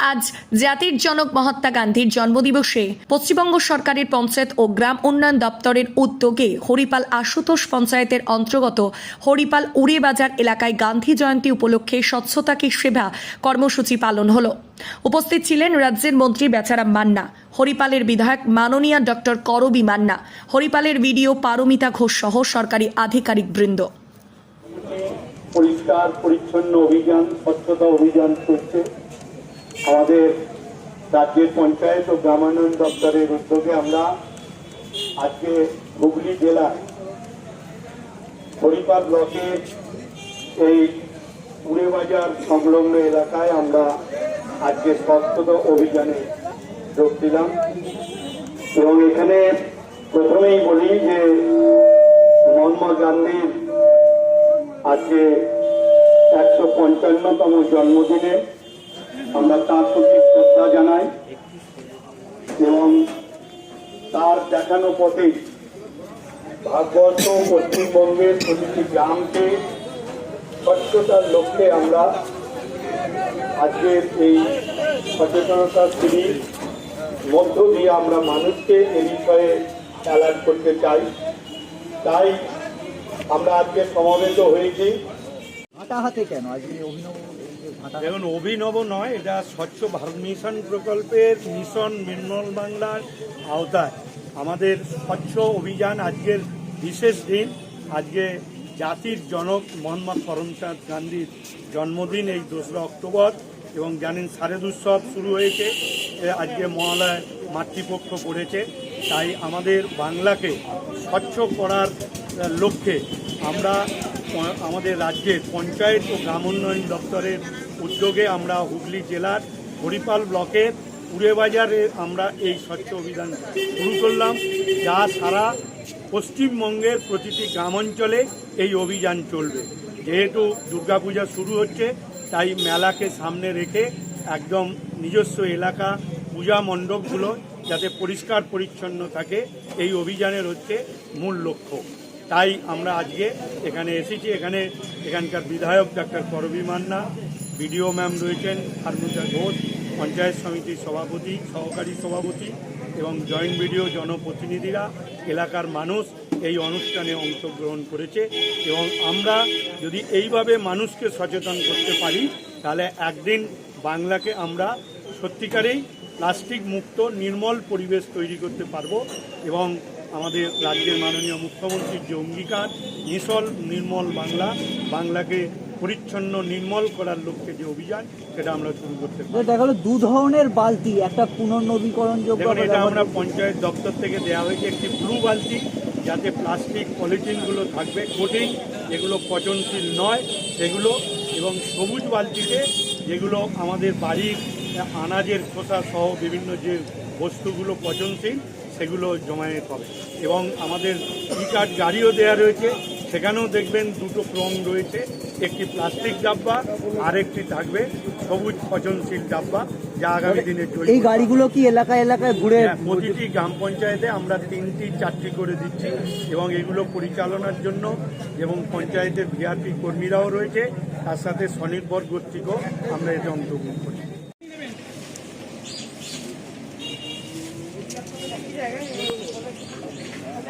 আজ জাতির জনক মহাত্মা গান্ধীর জন্মদিবসে পশ্চিমবঙ্গ সরকারের পঞ্চায়েত ও গ্রাম উন্নয়ন দপ্তরের উদ্যোগে হরিপাল আশুতোষ পঞ্চায়েতের অন্তর্গত হরিপাল উড়েবাজার এলাকায় গান্ধী জয়ন্তী উপলক্ষে স্বচ্ছতাকে সেবা কর্মসূচি পালন হলো। উপস্থিত ছিলেন রাজ্যের মন্ত্রী বেচারাম মান্না, হরিপালের বিধায়ক মাননীয়া ডক্টর করবি মান্না, হরিপালের বিডিও পারমিতা ঘোষ সহ সরকারি আধিকারিক বৃন্দ। পরিষ্কার, পরিচ্ছন্ন অভিযান, স্বচ্ছতা অভিযান চলছে। আমাদের রাজ্যের পঞ্চায়েত ও গ্রামায়ণ দপ্তরের উদ্যোগে আমরা আজকে হুগলি জেলার হরিপাল ব্লকের এই উড়েবাজার সংলগ্ন এলাকায় আমরা আজকে স্বচ্ছতা অভিযানে যোগ দিলাম। এবং এখানে প্রথমেই বলি যে মহাত্মা গান্ধীর আজকে একশো পঞ্চান্নতম জন্মদিনে আমরা তার প্রতি শ্রদ্ধা জানাই এবং তার দেখানো পথে ভারতবর্ষ পশ্চিমবঙ্গের প্রতিটি গ্রামকে স্বচ্ছতার লক্ষ্যে আমরা আজকের এই সচেতনতা শিবির মধ্য দিয়ে আমরা মানুষকে এ বিষয়ে অ্যালার্ট করতে চাই। তাই আমরা আজকে সমবেত হয়েছি। ভাটা হাতে কেন আজকে অভিনব দেখুন, অভিনব নয়, এটা স্বচ্ছ ভারত মিশন প্রকল্পের মিশন নির্মল বাংলার আওতায়। আমাদের স্বচ্ছ অভিযান আজকের বিশেষ দিন। আজকে জাতির জনক মোহাম্মদ করমচাঁদ গান্ধীর জন্মদিন এই দোসরা অক্টোবর এবং জানেন শারদ উৎসব শুরু হয়েছে আজকে মহালয় মাতৃপক্ষ পড়েছে তাই আমাদের বাংলাকে স্বচ্ছ করার লক্ষ্যে আমরা আমাদের রাজ্যের পঞ্চায়েত ও গ্রাম উন্নয়ন দপ্তরের উদ্যোগে আমরা হুগলি জেলার হরিপাল ব্লকের উড়েবাজারে আমরা এই স্বচ্ছ অভিযান শুরু করলাম, যা সারা পশ্চিমবঙ্গের প্রতিটি গ্রামাঞ্চলে এই অভিযান চলবে। যেহেতু দুর্গাপূজা শুরু হচ্ছে, তাই মেলাকে সামনে রেখে একদম নিজস্ব এলাকা পূজা মণ্ডপগুলো যাতে পরিষ্কার পরিচ্ছন্ন থাকে, এই অভিযানের হচ্ছে মূল লক্ষ্য। তাই আমরা আজকে এখানে এসেছি। এখানে এখানকার বিধায়ক doctor Karabi Manna, BDO ma'am রয়েছেন হারমুজা ঘোষ, পঞ্চায়েত সমিতির সভাপতি, সহকারী সভাপতি এবং জয়েন্ট বিডিও জনপ্রতিনিধিরা, এলাকার মানুষ এই অনুষ্ঠানে অংশগ্রহণ করেছে এবং আমরা যদি এইভাবে মানুষকে সচেতন করতে পারি, তাহলে একদিন বাংলাকে আমরা সত্যিকারেই প্লাস্টিক মুক্ত, নির্মল পরিবেশ তৈরি করতে পারব এবং আমাদের রাজ্যের মাননীয় মুখ্যমন্ত্রীর যে অঙ্গীকার নিসল নির্মল বাংলা বাংলাকে পরিচ্ছন্ন নির্মল করার লক্ষ্যে যে অভিযান সেটা আমরা শুরু করতে পারি। দেখা গেলো দু ধরনের বালতি একটা পুনর্নবীকরণযোগ্য এটা আমরা পঞ্চায়েত দপ্তর থেকে দেওয়া হয়েছে একটি ব্লু বালতি যাতে প্লাস্টিক পলিথিনগুলো থাকবে কঠিন যেগুলো পচনশীল নয় সেগুলো এবং সবুজ বালতিতে যেগুলো আমাদের বাড়ির আনাজের খোসা সহ বিভিন্ন যে বস্তুগুলো পচনশীল সেগুলো জমায়েত হবে। এবং আমাদের ই কার্ড গাড়িও দেওয়া রয়েছে। সেখানেও দেখবেন দুটো ক্রম রয়েছে। একটি প্লাস্টিক ডাব্বা আরেকটি থাকবে সবুজ পচনশীল ডাব্বা যা আগামী দিনে এই গাড়িগুলো কি এলাকায় এলাকায় ঘুরে হ্যাঁ, প্রতিটি গ্রাম পঞ্চায়েতে আমরা তিনটি চারটি করে দিচ্ছি। এবং এগুলো পরিচালনার জন্য এবং পঞ্চায়েতের ভিআরপি কর্মীরাও রয়েছে। তার সাথে স্বনির্ভর গোষ্ঠীকেও আমরা এতে অংশগ্রহণ